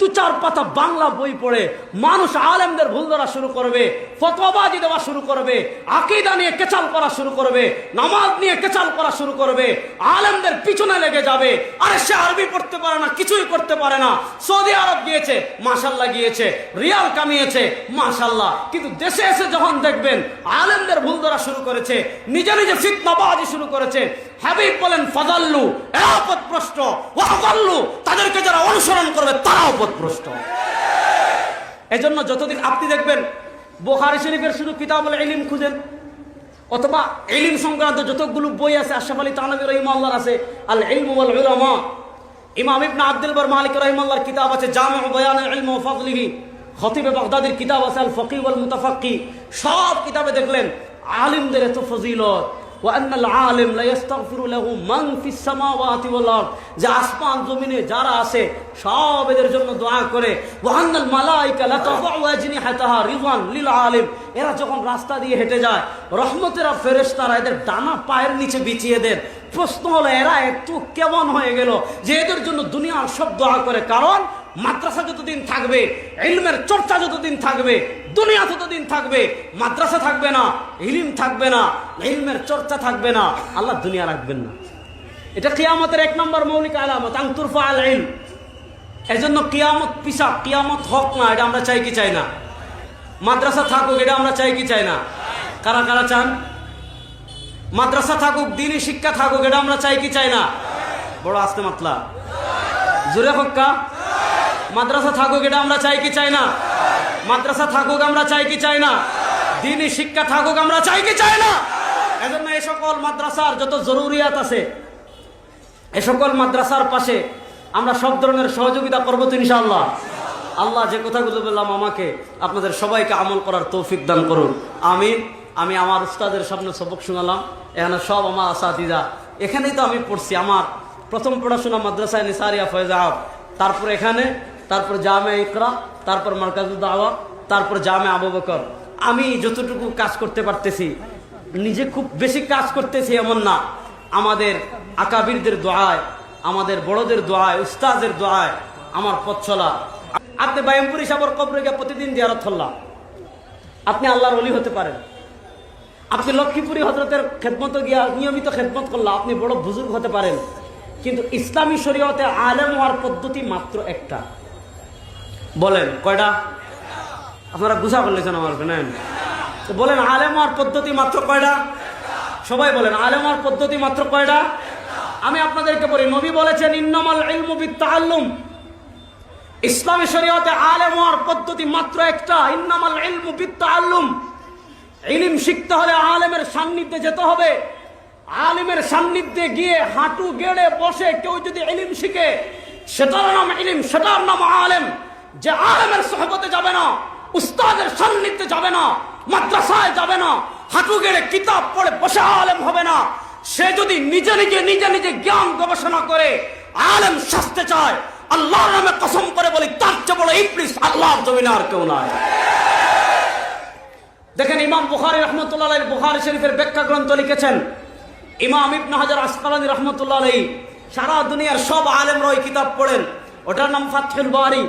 দু চার পাতা বাংলা বই পড়ে মানুষ আলেমদের ভুল ধরা শুরু করবে, ফতোয়াবাজি দেওয়া শুরু করবে, আকিদা নিয়ে কেচাল করা শুরু করবে, নামাজ নিয়ে কেচাল করা শুরু করবে, আলেমদের পিছনে লেগে যাবে। আরে সে আরবি পড়তে পারে না, কিছুই করতে পারে না। সৌদি আরব গিয়েছে মাশাল্লাহ গিয়েছে, রিয়াল কামিয়েছে মাশাল্লাহ কিন্তু দেশে এসে যখন দেখবেন, আলেমদের ভুল ধরা শুরু করেছে, নিজে নিজে ফিতনাবাজি শুরু করেছে হাবিব বলেন ফজাল্লু এরা পথভ্রষ্ট ওয়াজাল্লু তাদেরকে যারা অনুসরণ করবে, তারাও পথভ্রষ্ট এজন্য যতদিন আপনি দেখবেন, বোখারি শরীফের শুধু কিতাবুল ইলিম খুঁজেন, অথবা ইলিম সংক্রান্ত যতগুলো বই আছে, আশরাফ আলী তানবী রহিমাল্লাহর আছে, আল ইলম ওয়াল উলামা, ইমাম ইবনে আব্দুল বার মালিক রহিমাল্লাহর কিতাব আছে জামে বয়ান ইলম ওয়া ফাদলিহি, খতিব বাগদাদির কিতাব আছে, আল ফকি ওয়াল মুতাফাক্কি, সব কিতাবে দেখলেন, আলিমদের এত ফজিলত। যে জমিনে যারা সব এদের জন্য দোয়া করে। এরা যখন রাস্তা দিয়ে হেঁটে যায় এদের ডানা পায়ের নিচে বিছিয়ে দেন। প্রশ্ন হলো, এরা একটু কেমন হয়ে গেল যে এদের জন্য দুনিয়ার সব দোয়া করে। কারণ মাদ্রাসা যতদিন থাকবে, ইলমের চর্চা যতদিন থাকবে, দুনিয়া ততদিন থাকবে, মাদ্রাসা থাকবে না, ইলিম থাকবে না, ইলমের চর্চা থাকবে না, আল্লাহ দুনিয়া রাখবেন না। এটা কিয়ামতের এক নম্বর মৌলিক আলামত আংতুরফা আল ইলম। এজন্য কিয়ামত পিসাব, কিয়ামত হক না, এটা আমরা চাই কি চাই না? মাদ্রাসা থাকুক, এটা আমরা চাই কি চাই না? কারা কারা চান? মাদ্রাসা থাকুক দিনই শিক্ষা থাকুক, এটা আমরা চাই কি চাই না? বড় আসতে মাতলা। জোরে হক্কা মাদ্রাসা থাকুক, এটা আমরা চাই কি চাই না? মাদ্রাসা থাকুক, আমরা চাই কি চাই না? দিনই শিক্ষা থাকুক, আমরা চাই কি চাই না? এজন্য এই সকল মাদ্রাসার যত জরুরিয়াত আছে, এ সকল মাদ্রাসার পাশে আমরা সব ধরনের সহযোগিতা করব তো ইনশাআল্লাহ। আল্লাহ যে কথাগুলো বললাম আমাকে, আপনাদের সবাইকে আমল করার তৌফিক দান করুন। আমিন। আমি আমার উস্তাদের সামনে সবক শোনালাম। এখানে সব আমার আসাদিদা এখানেই তো আমি পড়ছি। আমার প্রথম পড়াশোনা মাদ্রাসায় নিসারিয়া ফয়জাব তারপর এখানে তারপর জামে ইকরা, তারপর মার্কাজুদ দাওয়া, তারপর জামে আবু বকর। আমি যতটুকু কাজ করতে পারতেছি, নিজে খুব বেশি কাজ করতেছি এমন না। আমাদের আকাবিরদের দোয়ায়, আমাদের বড়দের দোয়ায়, উস্তাদের দোয়ায় আমার পথ চলা। আপনি বায়মপুরি সাবর কবরে গিয়ে প্রতিদিন জিয়ারত হল্লাম আপনি আল্লাহর অলি হতে পারেন। আপনি লক্ষ্মীপুরী হজরতের খেদমত গিয়া নিয়মিত খেদমত করলাম, আপনি বড় বুজুর্গ হতে পারেন। কিন্তু ইসলামী শরীয়তে আলেম হওয়ার পদ্ধতি মাত্র একটা। বলেন, কয়টা? আপনারা গুছা করলেছেন আমার নেন। তো বলেন, আলেম হওয়ার পদ্ধতি মাত্র কয়টা? সবাই বলেন, আলেম হওয়ার পদ্ধতি মাত্র কয়টা? আমি আপনাদেরকে বলি, নবী বলেছেন, ইন্নামাল ইলমু বিত্তাআল্লুম। ইসলামী শরীয়তে আলেম হওয়ার পদ্ধতি মাত্র একটা, ইন্নামাল ইলমু বিত্তাআল্লুম। ইলিম শিখতে হলে আলেমের সান্নিধ্যে যেতে হবে। আলিমের সান্নিধ্যে গিয়ে হাঁটু গেড়ে বসে কেউ যদি ইলিম শিখে, সেটার নাম ইলিম, সেটার নাম আলেম। যে আলেমের সহবতে যাবে না, উস্তাদের সান্নিধ্যে যাবে না, মাদ্রাসায় যাবে না, হাঁটু গেড়ে কিতাব পড়ে বসে আলেম হবে না। সে যদি নিজে নিজে নিজে নিজে জ্ঞান গবেষণা করে, আলেম শাস্তে চায়, আল্লাহর নামে কসম করে বলি, তার চেয়ে বড় ইবলিস আল্লাহর জমিনে আর কেউ নাই। দেখেন ইমাম বুখারি রহমতুল্লাহ বুখারি শরীফের ব্যাখ্যা গ্রন্থ লিখেছেন, ইমাম ইবনে হাজার আসকালানি রহমতুল্লাহ সারা দুনিয়ার সব আলেমরা ওই কিতাব পড়েন। ওটার নাম ফাতহুল বারি।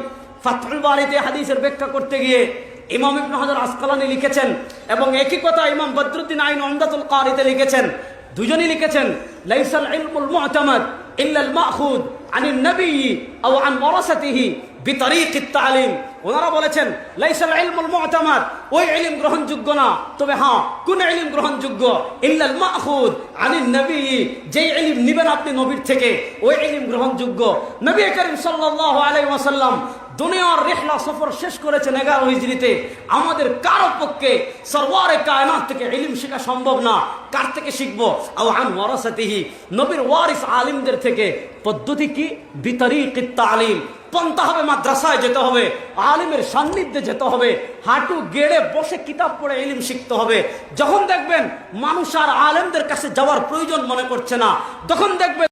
ফাতহুল বারিতে হাদিসের ব্যাখ্যা করতে গিয়ে ইমাম ইবনে হাজার আসকালানি লিখেছেন এবং একই কথা ইমাম বদরুদ্দিন আইন অমদাতুল কারিতে লিখেছেন। দুজনই লিখেছেন, লাইসাল ইলমুল মুআতামাদ ইল্লাল মাখুদ আনিন নবী আও আন ওয়ারাসাতিহি বিতারিক তালিম ওনারা বলেছেন, লাইসাল ইলমুল মুআতামাদ ওই ইলম গ্রহণযোগ্য না। তবে হ্যাঁ কোন ইলম গ্রহণযোগ্য? ইল্লাল মাখুদ আনিন নবী। যেই ইলম নিবেন আপনি নবীর থেকে, ওই ইলম গ্রহণযোগ্য। নবী করিম সাল্লাল্লাহু আলাইহি ওয়াসাল্লাম দুনিয়ার রেহলা সফর শেষ করেছেন এগারো হিজড়িতে। আমাদের কারও পক্ষে সরওয়ারে কায়নাত থেকে ইলিম শেখা সম্ভব না। কার থেকে শিখব? আও আন ওয়ারাসাতিহি। নবীর ওয়ারিস আলিমদের থেকে। পদ্ধতি কি? বিতারিক তালিম পন্থা হবে, মাদ্রাসায় যেতে হবে, আলিমের সান্নিধ্যে যেতে হবে, হাঁটু গেড়ে বসে কিতাব পড়ে এলিম শিখতে হবে। যখন দেখবেন মানুষ আর আলেমদের কাছে যাওয়ার প্রয়োজন মনে করছে না, তখন দেখবেন